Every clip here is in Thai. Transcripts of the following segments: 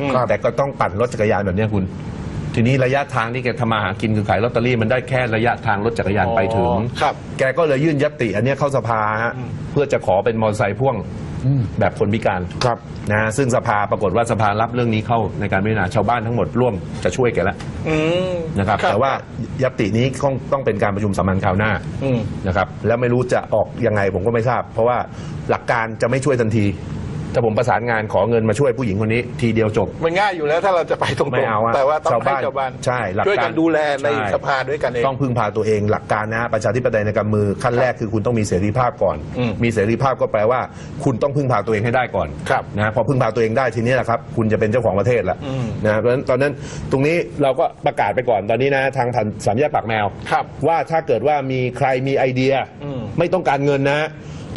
อืมแต่ก็ต้องปั่นรถจักรยานแบบเนี้ยคุณ ทีนี้ระยะทางที่แกทำมาหากินคือขายลอตเตอรี่มันได้แค่ระยะทางรถจักรยานไปถึง อ๋อครับ แกก็เลยยื่นยติอันเนี้ยเข้าสภาฮะเพื่อจะขอเป็นมอเตอร์ไซค์พ่วงแบบคนพิการครับ นะฮะซึ่งสภาปรากฏว่าสภารับเรื่องนี้เข้าในการพิจารณาชาวบ้านทั้งหมดร่วมจะช่วยแกแล้วอืมนะครับ แต่ว่ายตินี้ต้องต้องเป็นการประชุมสามัญคราวหน้าอืม นะครับ แล้วไม่รู้จะออกยังไงผมก็ไม่ทราบ เพราะว่าหลักการจะไม่ช่วยทันที ถ้าผมประสานงานขอเงินมาช่วยผู้หญิงคนนี้ ทีเดียวจบ มันง่ายอยู่แล้วถ้าเราจะไปตรงไม่เอาอะๆแต่ว่าต้องชาวให้บ้านชาวบ้านใช่หลักช่วยการกันดูแลในใช่ สภาด้วยกันเอง ต้องพึ่งพาตัวเองหลักการนะประชาธิปไตยในกำมือขั้นแรกคือคุณต้องมีเสรีภาพก่อน อืมมีเสรีภาพก็แปลว่า คุณต้องพึ่งพาตัวเองให้ได้ก่อนครับนะพอพึ่งพาตัวเองได้ทีนี้แหละครับ คุณจะเป็นเจ้าของประเทศละอืม นะเพราะฉะนั้นตอนนั้นตรงนี้เราก็ประกาศไปก่อนตอนนี้นะทางผ่านสามแยกปากแมว ครับ ว่าถ้าเกิดว่ามีใครมีไอเดียอืมไม่ต้องการเงินนะ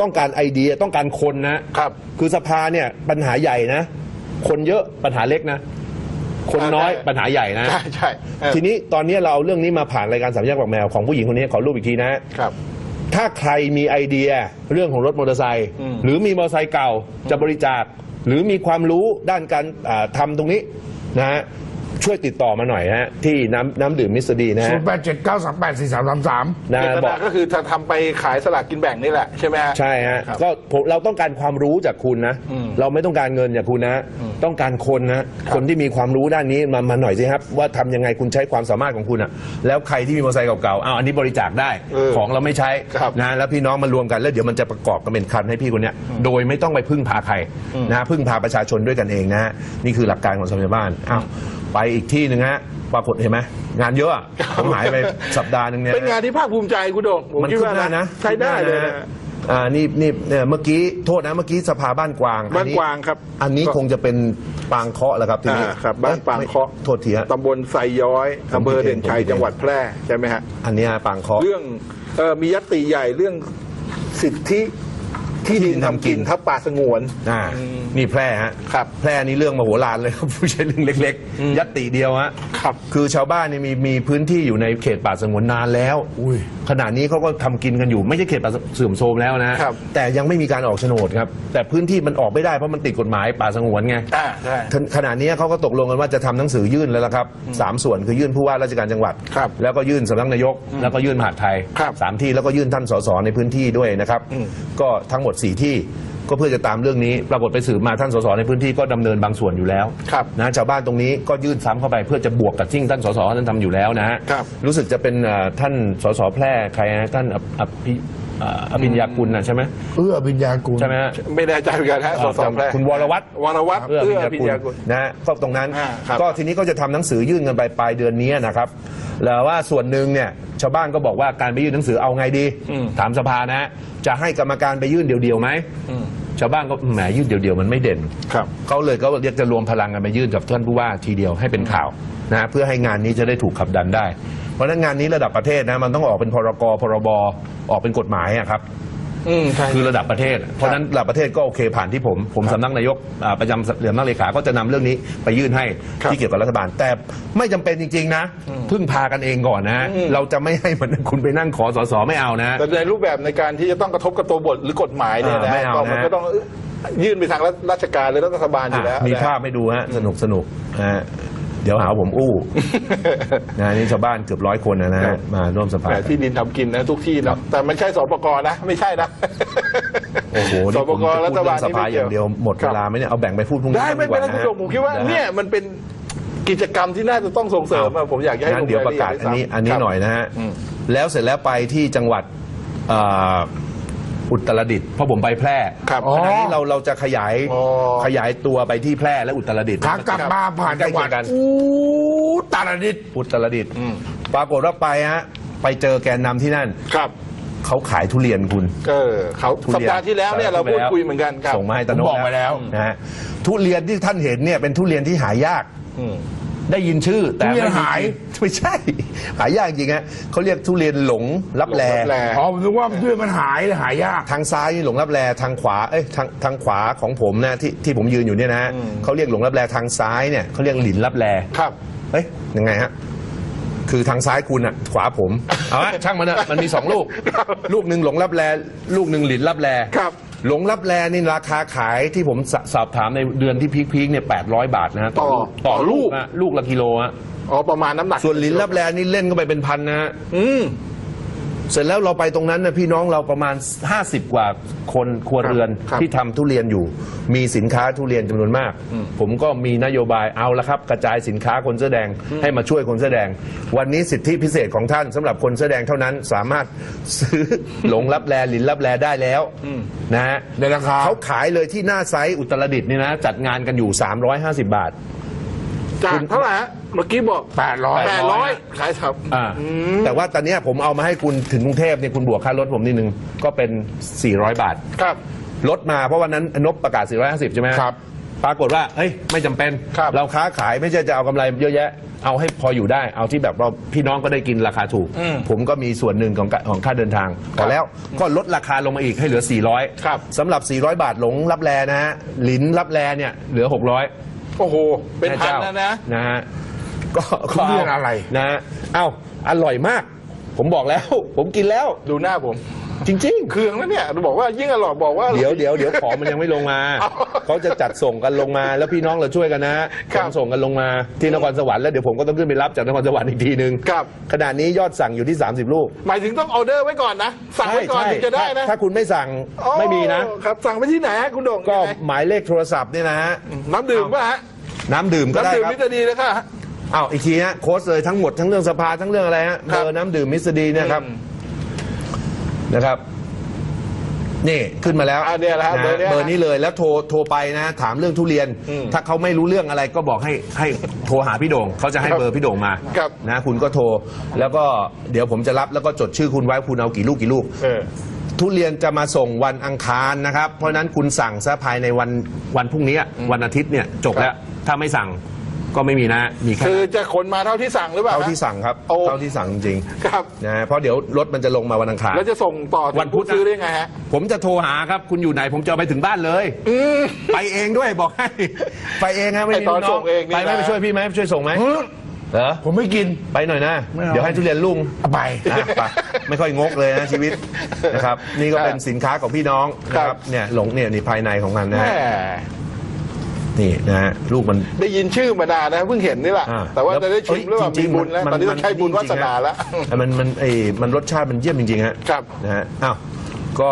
ต้องการไอเดียต้องการคนนะครับ คือสภาเนี่ยปัญหาใหญ่นะ คนเยอะปัญหาเล็กนะ คนน้อยใช่ ปัญหาใหญ่นะ ใช่ใช่เออทีนี้ตอนนี้เราเอาเรื่องนี้มาผ่านรายการสามแยกปากแมวของผู้หญิงคนนี้ขอรูปอีกทีนะ ครับ ถ้าใครมีไอเดียเรื่องของรถมอเตอร์ไซค์อืม หรือมีมอเตอร์ไซค์เก่าจะบริจาค หรือมีความรู้ด้านการอ่าทำตรงนี้นะฮะ ช่วยติดต่อมาหน่อยนะฮะที่น้ำน้ำดื่มมิสเตอร์ดีนะศูฮะนย์แปดเจ็ดเก้าสามแปดสี่สามสามสาม นะเจตบอนากก็คือจะทำไปขายสลากกินแบ่งนี่แหละใช่ไหมฮะ ใช่ฮะครับก็ผมเราต้องการความรู้จากคุณนะ อืมเราไม่ต้องการเงินจากคุณนะ ต้องการคนนะ คนที่มีความรู้ด้านนี้มามาหน่อยสิครับ ว่าทำยังไงคุณใช้ความสามารถของคุณอะแล้วใครที่มีมอเตอร์ไซค์เก่าๆอ้าวอันนี้บริจาคได้ เออของเราไม่ใช้ครับนะแล้วพี่น้องมารวมกันแล้วเดี๋ยวมันจะประกอบกันเป็นคันให้พี่คนเนี้ยโดยไม่ต้องไปพึ่งพาใครนะพึ่งพาประชาชนด้วยกันเองนะฮะนี่คือหลักการของสภาบ้านอ้าว ไปอีกที่หนึ่งฮะปรากฏเห็นไหมงานเยอะอะผมหายไปสัปดาห์หนึ่งเนี่ย เป็นงานที่ภาคภูมิใจคุณโดงผมมันคิดขึ้นว่าหน้านะใช้ได้เลยขึ้นหนะน้าอ่านี่นี่เนี่ยเมื่อกี้โทษนะเมื่อกี้สภาบ้านกวางบ้านกวางครับอันนี้คงจะเป็นปางเคาะแหละครับทีนี้อ่าครับบ้านปางเคาะโทษทีฮะ ตำบลไซย้อยผมอำเภอเด่นชัยผมผิดเอง จังหวัดแพร่ใช่ไหมฮะ อันเนี้ยปางเคาะ เรื่องเออมียติใหญ่เรื่องสิทธิ ที่ดินทำกินทับป่าสงวน อ่านี่แพร่ฮะครับแพร่นี่เรื่องมโหฬารเลยครับไม่ใช่เรื่องเล็ก ๆ ยัตติเดียวฮะครับคือชาวบ้านนี่มีมีพื้นที่อยู่ในเขตป่าสงวนนานแล้วขณะนี้เขาก็ทำกินกันอยู่ไม่ใช่เขตป่าเสื่อมโทรมแล้วนะครับแต่ยังไม่มีการออกโฉนดครับแต่พื้นที่มันออกไม่ได้เพราะมันติดกฎหมายป่าสงวนไงอ่าใช่ขณขณะนี้เขาก็ตกลงกันว่าจะทำหนังสือยื่นแล้วละครับสามส่วนคือยื่นผู้ว่าราชการจังหวัดครับแล้วก็ยื่นสำนักนายก แล้วก็ยื่นมหาดไทยครับสามที่แล้วก็ยื่นท่านสสในพื้นที่ด้วยนะครับอืมก็ทั้งหมดสี่ที่ก็เพื่อจะตามเรื่องนี้ ปรากฏไปสืบมาท่านสสในพื้นที่ก็ดำเนินบางส่วนอยู่แล้วครับนะชาวบ้านตรงนี้ก็ยื่นซ้ำเข้าไปเพื่อจะบวกกับที่ท่านสสท่านทำอยู่แล้วนะฮะครับ รู้สึกจะเป็นเอ่อท่านสสแพร่ใครนะท่านอภิอภิ เอ่ออภิญญากุลนะใช่ไหมเอื้อปิญญากุล ใช่ไหมฮะ ไม่แน่ใจเหมือนกันฮะสสแพร่คุณวรวัตร วรวัตรเอื้อเอื้อพิพิญญญาญากุกุลลนะฮะก็ตรงนั้นอ่าครับ ก็ทีนี้ก็จะทำหนังสือยื่นกันไปปลายเดือนนี้นะครับแล้วว่าส่วนหนึ่งเนี่ยชาวบ้านก็บอกว่าการไปยื่นหนังสือเอาไงดีอืมถามสภานะจะให้กรรมการไปยื่นเดี่ยวๆไหมอืม ชาวบ้านก็แหมยื่นเดี่ยวๆมันไม่เด่น ครับ เขาเลยก็เรียกจะรวมพลังกันไปยื่นกับท่านผู้ว่าทีเดียวให้เป็นข่าวนะฮะเพื่อให้งานนี้จะได้ถูกขับดันได้ เพราะฉะนั้นงานนี้ระดับประเทศนะมันต้องออกเป็นพรกพรบออกเป็นกฎหมายอะครับ อืมใช่ คือระดับประเทศ เพราะฉะนั้นระดับประเทศก็โอเคผ่านที่ผม ผมสำนักนายกอ่าประจำสำนักเลขาก็จะนำเรื่องนี้ไปยื่นให้ครับที่เกี่ยวกับรัฐบาล แต่ไม่จำเป็นจริง ๆ นะ พึ่งพากันเองก่อนนะ อืม เราจะไม่ให้เหมือนคุณไปนั่งขอสอสอไม่เอานะ แต่ในรูปแบบในการที่จะต้องกระทบกับตัวบทหรือกฎหมายเนี่ยนะอ่าไม่เอาก็มันนะ ก็ต้องยื่นไปทางราชการหรือรัฐบาลอยู่แล้วอะมีนะ ภาพให้ดูฮะสนุกสนุกนะฮะเดี๋ยวหาว่าผมอู้ นะนี่ชาวบ้านเกือบร้อยคนนะนะครัฮะบมาร่วมสภาแต่ที่ดินทำกินนะทุกที่นะแต่ไม่ใช่สปกนะ ไม่ใช่นะ โอ้โหสนี่ปผมกจะรัพูดฐเรื่บาอลงสภาอย่างเดียวหมดคเวรับลาไหมเนี่ยเอาแบ่งไปพูดพรุ่งนี้ได้ไม่เป็นไรดีคุณว่าผู้ชมผมคิดว่าะฮะ เนี่ยมันเป็นกิจกรรมที่น่าจะต้องส่งเสริมอะผมอยากจะให้งั้นเดี๋ยวประกาศอันนี้อันนี้หน่อยนะฮะอืมแล้วเสร็จแล้วไปที่จังหวัดเอ่อ อุตรดิตถ์เพราะผมไปแพร่ครับอ๋อขณะนี้เราเราจะขยายอ๋อ ขยายตัวไปที่แพร่และอุตรดิตถ์ขากลับมาผ่านจังหวัดใกล้เคียงกัน อู้ตาลดิษฐ์อุตรดิตถ์อืม ปรากฏว่าไปฮะไปเจอแกนนำที่นั่น ครับเขาขายทุเรียนคุณเออเขาทุสัปเรียนดาห์ที่แล้วเนี่ยเราพูดคุยเหมือนกันครับ ส่งมาให้ตะนผมบอกไปแล้ว นะฮะทุเรียนที่ท่านเห็นเนี่ยเป็นทุเรียนที่หายาก อืม ได้ยินชื่อ แต่ทุเรียนไม่มีหาย ไม่ใช่ หายากจริงฮะเขาเรียกทุเรียนหลงรับแล หลงลับแล อ๋อผมนึกว่าด้วยมันหายหายาก ทางซ้ายนี่หลงรับแลทางขวาเอ้ยทางทางขวาของผมนะที่ที่ผมยืนอยู่เนี่ยนะฮะอืมเขาเรียกหลงรับแลทางซ้ายเนี่ยเขาเรียกหลินรับแลครับ เอ้ยยังไงฮะคือทางซ้ายคุณอะขวาผมเอาละช่างมันนะมันมีสองลูก ลูกหนึ่งหลงรับแลลูกหนึ่งหลินรับแลครับ หลงรับแลนี่ราคาขายที่ผมสสอบถามในเดือนที่พีคๆเนี่ยแปดร้อยบาทนะฮะต่อต่อต่อลูลูกกนะลูกละกิโลฮะอ๋อประมาณน้ำหนักส่วนลิ้นรับแลนี่เล่นเข้าไปเป็นพันนะฮะ อืม เสร็จแล้วเราไปตรงนั้นนะพี่น้องเราประมาณ 50 กว่าคนครัวเรือนครับที่ทำทุเรียนอยู่ มีสินค้าทุเรียนจำนวนมาก ผมก็มีนโยบายเอาละครับ กระจายสินค้าคนเสื้อแดงให้มาช่วยคนเสื้อแดง วันนี้สิทธิพิเศษของท่านสำหรับคนเสื้อแดงเท่านั้นสามารถซื้อ หลงรับแลหลินรับแลได้แล้วนะฮะในราคา เขาขายเลยที่หน้าไซต์อุตรดิตถ์นี่นะจัดงานกันอยู่ 350 บาท จากเท่าไหร่ฮะเมื่อกี้บอกแปดร้อย แปดร้อยขายครับอ่าแต่ว่าตอนเนี้ยผมเอามาให้คุณถึงกรุงเทพเนี่ยคุณบวกค่ารถผมนิดนึง ก็เป็น 400 บาท ครับ ลดมาเพราะวันนั้นนบประกาศ 450 ใช่ไหมครับปรากฏว่าเฮ้ยไม่จำเป็น ครับ เราค้าขายไม่ใช่จะเอากำไรเยอะแยะ เอาให้พออยู่ได้ เอาที่แบบเราพี่น้องก็ได้กินราคาถูกอืมผมก็มีส่วนหนึ่งของกะของค่าเดินทางพอแล้วก็ลดราคาลงมาอีกให้เหลือ 400ครับ สำหรับ 400 บาทหลงรับแลนะฮะหลินรับแลเนี่ยเหลือ 600 โอ้โห เป็นพันแม่จ้าแล้วนะ นะฮะก็ทุเรียนอะไร นะฮะเอ้าอร่อยมาก ผมบอกแล้ว ผมกินแล้ว ดูหน้าผม จริงเครื่องแล้วเนี่ยบอกว่ายิ่งอร่อยบอกว่าๆเดี๋ยวเดี๋ยวเดี๋ยวของมันยังไม่ลงมาเอาเขาจะจัดส่งกันลงมา แล้วพี่น้องเราช่วยกันนะครัขบนส่งกันลงมาที่นครสวรรค์แล้วเดี๋ยวผมก็ต้องขึ้นไปรับจากนครสวรรค์อีกทีนึงครับขณะนี้ยอดสั่งอยู่ที่ 30 ลูก หมายถึงต้องออเดอร์ไว้ก่อนนะ สั่งไว้ก่อนถึงจะได้นะ ถ้าถ้าคุณไม่สั่งอ๋อไม่มีนะครับสั่งไปที่ไหนฮะคุณโด่งก็ยังไงหมายเลขโทรศัพท์เนี่ยนะฮะน้ำดื่มป่ะฮะน้ำดื่มก็ได้น้ำดื่มครับมิตรดีเลยค่ะอ้าวอีกทีฮะโค้ชเลยทั้งหมดทั้งเรื่องสภาทั้งเรื่องอะไรฮะครับเบอร์น้ำดื่มมิสดีเนี่ยครับอืม นะครับ นี่ขึ้นมาแล้วอ่าเนี่ยแหละฮะนะเบอร์เนี้ยเบอร์นี้เลยแล้วโทรโทรไปนะ ถามเรื่องทุเรียน อืมถ้าเขาไม่รู้เรื่องอะไรก็บอกให้ให้โทรหาพี่โด่งเขาจะให้ครับเบอร์พี่โด่งมาครับนะคุณก็โทร แล้วก็เดี๋ยวผมจะรับแล้วก็จดชื่อคุณไว้คุณเอากี่ลูกกี่ลูก เออ ทุเรียนจะมาส่งวันอังคารนะครับ เพราะฉะนั้นคุณสั่งซะภายในวันวันพรุ่งนี้วันอาทิตย์เนี่ยจบแล้ว ถ้าไม่สั่ง ก็ไม่มีนะ มีแค่คือจะขนมาเท่าที่สั่งหรือเปล่าเท่าฮะที่สั่งครับโอ้เท่าที่สั่งจริงครับ ๆนะฮะเพราะเดี๋ยวรถมันจะลงมาวันอังคารแล้วจะส่งต่อถึงวันพุธผู้ซื้อได้ไงฮะ ผมจะโทรหาครับ คุณอยู่ไหน ผมจะเอาไปถึงบ้านเลยไปเองด้วยบอกให้ ไปเองฮะไม่มีไอ้ตอนลูกน้ส่งเองนี่ไปไหมนะ ไปช่วยพี่ไหมช่วยส่งไหมเฮ้ยเหรอผมไม่กิน ไปหน่อยนะ ไม่เอา เดี๋ยวให้ทุเรียนลุงเอาไป อะไปไม่ค่อยงกเลยนะชีวิตนะครับ นี่ก็ครับเป็นสินค้าของพี่น้องนะคครัรับบเนี่ยหลงเนี่ยนี่ภายในของมันนะแหฮะม นี่นะฮะลูกมัน ได้ยินชื่อมานานนะเพิ่งเห็นนี่แหละอ่าแต่ว่าจะได้ชิมหรือเปล่าจริมีงๆบุญแล้วมันตอนนี้ต้องใช้บุญวาสนาแล้ว แต่มันมันไอ้มันรสชาติมันเยี่ยมจริงๆฮะครับ นะฮะอ้าวก็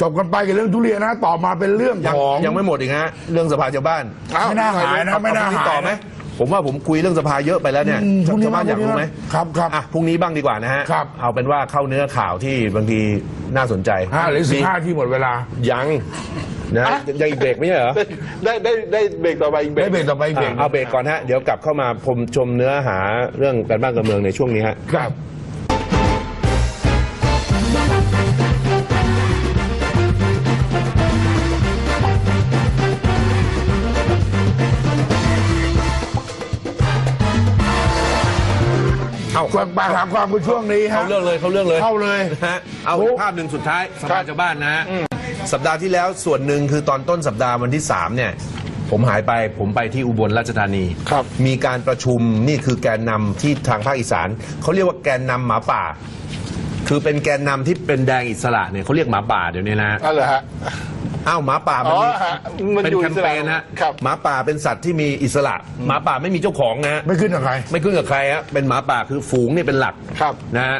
จบกันไปกับเรื่องทุเรียนนะ ต่อมาเป็นเรื่องยังของ ยังไม่หมดอีกฮะเรื่องสภาชาวบ้านอ้วไม่น่าหายนะไม่น่าเอพรุ่งหายต่อไหมผมว่าผมคุยเรื่องสภาเยอะไปแล้วเนี่ยอืมพรุ่งนี้ชาวบ้านอยากรู้ไหมครับครับ อะพรุ่งนี้บ้างดีกว่านะฮะครับ เอาเป็นว่าเข้าเนื้อข่าวที่บางทีน่าสนใจ ห้าหรือสิบห้าที่หมดเวลา ยัง นะอะยังอีกเบรกไม่ใช่เหรอ ได้ได้ได้เบรกต่อไปอีกเบรได้กเบรกต่อไปเบรกอะเอาเบรกก่อนฮะ เดี๋ยวกลับเข้ามาผมชมเนื้อหาเรื่องการบ้านการเมืองในช่วงนี้ฮะ ครับ เอาส่วนปากถามความคือช่วงนี้ฮะ เข้าเรื่องเลยเข้าเรื่องเลยเข้าเลย นะฮะเอาอีกภาพหนึ่งสุดท้ายสภาชาวบ้านนะฮะ สัปดาห์ที่แล้วส่วนหนึ่งคือตอนต้นสัปดาห์วันที่ 3 เนี่ย ผมหายไปผมไปที่อุบลราชธานี ครับ มีการประชุมนี่คือแกนนำที่ทางภาคอีสานเขาเรียกว่าแกนนำหมาป่า คือเป็นแกนนำที่เป็นแดงอิสระเนี่ยเขาเรียกหมาป่าเดี๋ยวนี้นะอ๋อเหรอฮะ อ้าวหมาป่ามันอ๋อมีฮะมันเป็นอยู่แคมเปญอิสระฮะครับ หมาป่าเป็นสัตว์ที่มีอิสระ หมาป่าไม่มีเจ้าของนะฮะ ไม่ขึ้นกับใคร ไม่ขึ้นกับใครฮะเป็นหมาป่าคือฝูงเนี่ยเป็นหลักครับ นะฮะ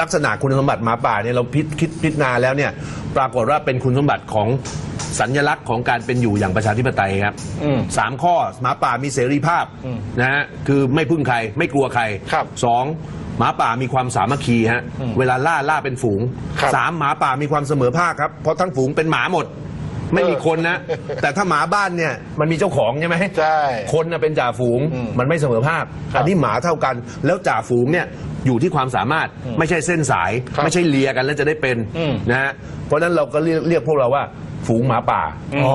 ลักษณะคุณสมบัติหมาป่าเนี่ยเราพิจคิดพิจารณาแล้วเนี่ยปรากฏว่าเป็นคุณสมบัติของสัญลักษณ์ของการเป็นอยู่อย่างประชาธิปไตยครับอืม สามข้อหมาป่ามีเสรีภาพนะฮะคือไม่พึ่งใครไม่กลัวใครครับสองหมาป่ามีความสามัคคีฮะเวลาล่าล่าเป็นฝูงครับสามหมาป่ามีความเสมอภาคครับเพราะทั้งฝูงเป็นหมาหมด ไม่มีคนนะ แต่ถ้าหมาบ้านเนี่ยมันมีเจ้าของใช่ไหม ใช่ คนน่ะเป็นจ่าฝูงอืมมันไม่เสมอภาค ครับอันนี้หมาเท่ากัน แล้วจ่าฝูงเนี่ย อยู่ที่ความสามารถไม่ใช่เส้นสาย ครับไม่ใช่เลียกันแล้วจะได้เป็นอืม นะฮะเพราะฉะนั้นเราก็เรียกเรียกพวกเราว่าฝูงหมาป่า อ๋อ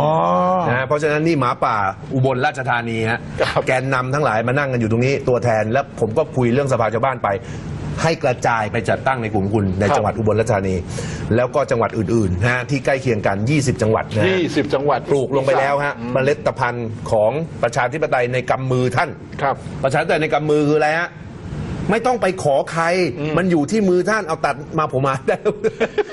นะฮะเพราะฉะนั้นนี่หมาป่าอุบลราชธานีฮะครับแกนนำทั้งหลายมานั่งกันอยู่ตรงนี้ตัวแทนแล้วผมก็คุยเรื่องสภาชาวบ้านไป ให้กระจายไปจัดตั้งในกลุ่มคุณในจังหวัดอุบลราชธานี แล้วก็จังหวัดอื่นๆนะฮะที่ใกล้เคียงกัน 20 จังหวัดนะฮะยี่สิบจังหวัดปลูกลงไปแล้วฮะเมล็ดพันธุ์ของประชาธิปไตยในกำมือท่าน ครับ ประชาธิปไตยในกำมือคืออะไรฮะ ไม่ต้องไปขอใคร มันอยู่ที่มือท่านเอาตัดมาผมมาได้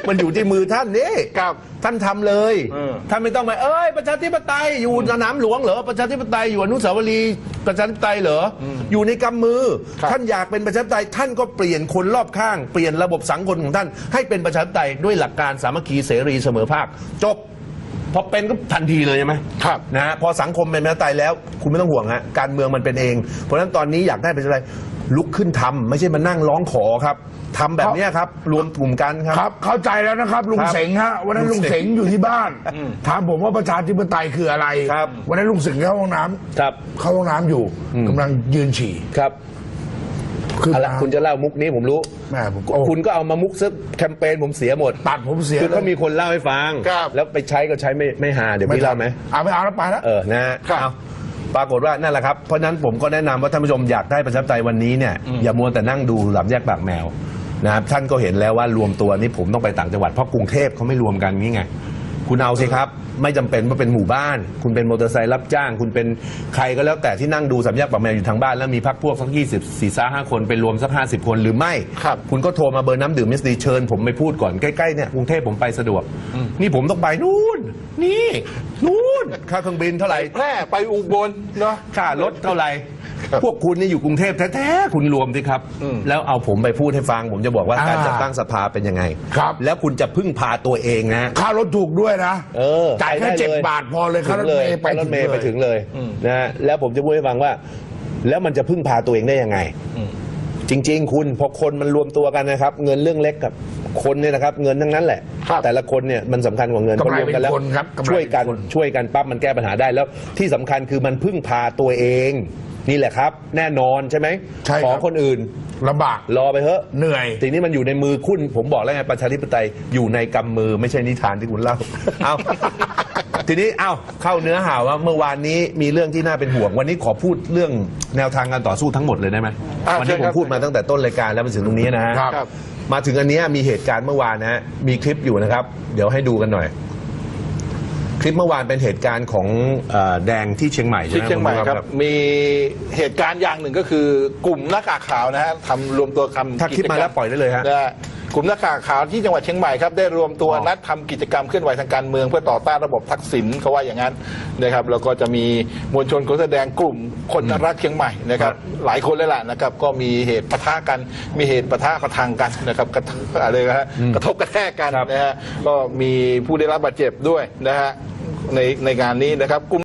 มันอยู่ที่มือท่านนี่ครับท่านทำเลยเออท่านไม่ต้องไปเอ้ยประชาธิปไตยอยู่สนามหลวงเหรอประชาธิปไตยอยู่อนุสาวรีย์ประชาธิปไตยเหรอออยู่ในกำมือครับท่านอยากเป็นประชาธิปไตยท่านก็เปลี่ยนคนรอบข้างเปลี่ยนระบบสังคมของท่าน ให้เป็นประชาธิปไตยด้วยหลักการสามัคคีเสรีเสมอภาค จบพอเป็นก็ทันทีเลยใช่ไหมครับนะฮะพอสังคมเป็นประชาธิปไตยแล้ว คุณไม่ต้องห่วงฮะการเมืองมันเป็นเอง เพราะฉะนั้นตอนนี้อยากได้ประชาธิปไตย ลุกขึ้นทำไม่ใช่มานั่งร้องขอครับทำแบบเนี้ยครับ รวมกลุ่มกันครับ ครับ เข้าใจแล้วนะครับ ลุงครับเสงฮะวันนั้นลุลุงงเสเสงงอยู่ที่บ้านถามผมว่าประชาธิปไตยคืออะไร ครับ วันนั้นลุงเสงเข้าห้องน้ำครับ เข้าห้องน้ำอยู่กำลังยืนฉี่ครับคือเอาละคุณจะเล่ามุกนี้ผมรู้ แม่ผมก็โอ้คุณก็เอามามุกซึกแคมเปญผมเสียหมด ตัดผมเสียคือเขามีคนเล่าให้ฟัง ครับ แล้วไปใช้ก็ใช้ไม่ไม่หา เดี๋ยวพี่เล่าไหม เอาไม่เอาแล้วไปแล้ว เออนะฮะครับ เอา ปรากฏว่านั่นแหละครับ เพราะฉะนั้นผมก็แนะนำว่าท่านผู้ชมอยากได้ประชาธิปไตยวันนี้เนี่ยอย่ามัวแต่นั่งดูหลับแยกปากแมวนะครับท่านก็เห็นแล้วว่ารวมตัวนี้ผมต้องไปต่างจังหวัดเพราะกรุงเทพเขาไม่รวมกันนี่ไง คุณเอาสิครับ ไม่จำเป็นว่าเป็นหมู่บ้าน คุณเป็นมอเตอร์ไซค์รับจ้าง คุณเป็นใครก็แล้วแต่ที่นั่งดูสามแยกปากแมวอยู่ทางบ้านแล้วมีพักพวกสักยี่สิบสี่สาห้าคนไปรวมสักห้าสิบคนหรือไม่ ครับ คุณก็โทรมาเบอร์น้ำดื่มมิสดีเชิญผมไปพูดก่อนใกล้ๆเนี่ยกรุงเทพผมไปสะดวก นี่ผมต้องไปนู่น นี่นู่นค่าเครื่องบินเท่าไหร่ แพร่ไปอุบลเนาะ ค่ารถเท่าไหร่ครับ พวกคุณนี่อยู่กรุงเทพแท้ๆคุณรวมสิครับอืมแล้วเอาผมไปพูดให้ฟัง ผมจะบอกว่าอ่าการจัดตั้งสภาเป็นยังไงครับ แล้วคุณจะพึ่งพาตัวเองนะค่ารถถูกด้วยนะเออจ่ายแค่ไปได้เจ็ดเลยบาทพอเลยค่ารถถึงเมย์ไปค่ารถเมย์ไปถึถึงงเลยเลยนะฮะแล้วผมจะพูดให้ฟังว่า แล้วมันจะพึ่งพาตัวเองได้ยังไงจริง ๆ คุณพอคนมันรวมตัวกันนะครับ เงินเรื่องเล็กกับคนเนี่ยนะครับ เงินทั้งนั้นแหละครับแต่ละคนเนี่ยมันสำคัญกว่าเงินกำไรพอรวมกันแล้วเป็นคนครับกำไรช่วยกันเป็นคนช่วยกันปั๊บมันแก้ปัญหาได้แล้วที่สำคัญคือมันพึ่งพาตัวเอง นี่แหละครับ แน่นอนใช่ไหมใช่ครับ ของคนอื่น ลำบากรอไปเถอะเหนื่อยทีนี้มันอยู่ในมือคุณ ผมบอกแล้วไงประชาธิปไตยอยู่ในกำมือไม่ใช่นิทานที่คุณเล่า เอาทีนี้เอาเข้าเนื้อหาว่าเมื่อวานนี้มีเรื่องที่น่าเป็นห่วง วันนี้ขอพูดเรื่องแนวทางการต่อสู้ทั้งหมดเลยได้ไหมอ่าวันี้เชิญผครัมบ พูดมาตั้งแต่ต้นรายการแล้วมาถึงตรงนี้นะฮะครับครับ มาถึงอันเนี้ยมีเหตุการณ์เมื่อวานนะฮะมีคลิปอยู่นะครับ เดี๋ยวให้ดูกันหน่อย คลิปเมื่อวานเป็นเหตุการณ์ของเอ่อแดงที่เชียงใหม่ใช่ที่ไหมเชียงใหม่ณผู้ชครับ มีเหตุการณ์อย่างหนึ่งก็คือกลุ่มหน้ากากขาวนะฮะทำรวมตัวคำถ้าคลิปมาแล้วปล่อยได้เลยฮะ นะฮะ กลุ่มหน้ากากขาวที่จังหวัดเชียงใหม่ครับได้รวมตัวอ๋อนัดทำกิจกรรมเคลื่อนไหวทางการเมืองเพื่อต่อต้านระบบทักษิณเขาว่าอย่างนั้นนะครับแล้วก็จะมีมวลชนคนแสดงกลุ่มคนรักเชียงใหม่นะครับหลายคนเลยล่ะนะครับก็มีเหตุปะทะกันมีเหตุปะทะประทังกันนะครับกระทบอะไรนะฮะกระทบกระแทกกันครับนะฮะก็มีผู้ได้รับบาดเจ็บด้วยนะฮะในในงานนี้นะครับกลุ่ม